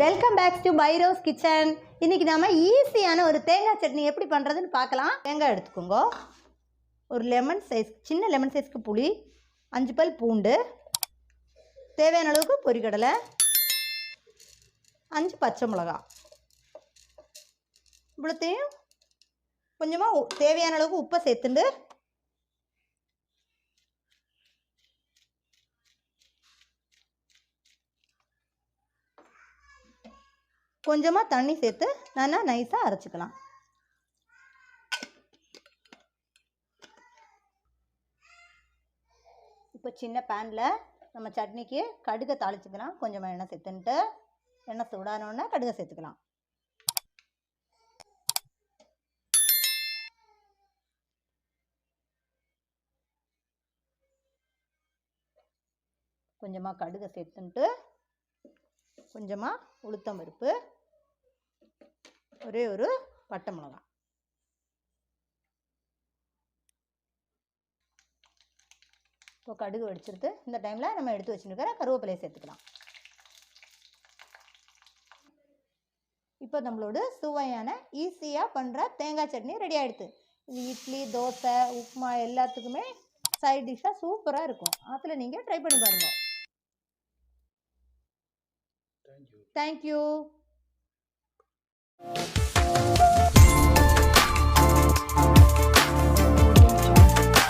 Welcome back to Fairoz kitchen இன்னைக்கு நம்ம ஈஸியான ஒரு தேங்காய் சட்னி எப்படி பண்ணுறதுன்னு பார்க்கலாம். தேங்காய் எடுத்துக்கோங்க. ஒரு லெமன் சைஸ் சின்ன லெமன் சைஸ்க்கு புளி அஞ்சு பல் பூண்டு தேவையான அளவுக்கு பொரிக்கடலை அஞ்சு பச்சை மிளகா இவ்வளோத்தையும் கொஞ்சமாக தேவையான அளவுக்கு உப்பை சேர்த்துண்டு கொஞ்சமாக தண்ணி சேர்த்து நல்லா நைஸாக அரைச்சிக்கலாம். இப்போ சின்ன பேனில் நம்ம சட்னிக்கு கடுகை தாளிச்சுக்கலாம். கொஞ்சமாக எண்ணெய் சேர்த்துன்ட்டு எண்ணெய் சூடானோடனே கடுகை சேர்த்துக்கலாம். கொஞ்சமாக கடுகை சேர்த்துன்ட்டு கொஞ்சமாக உளுத்தம் பருப்பு ஒரே ஒரு பட்டை மிளகா இப்போ கடுகு வெடிச்சிருது இந்த டைமில் நம்ம எடுத்து வச்சுருக்கிற கருவேப்பிலையை சேர்த்துக்கலாம். இப்போ நம்மளோட சுவையான ஈஸியாக பண்ணுற தேங்காய் சட்னி ரெடி ஆகிடுது இது இட்லி தோசை உப்புமா எல்லாத்துக்குமே சைட் டிஷ்ஷாக சூப்பராக இருக்கும். அதில் நீங்கள் ட்ரை பண்ணி பாருங்கள். தேங்க்யூ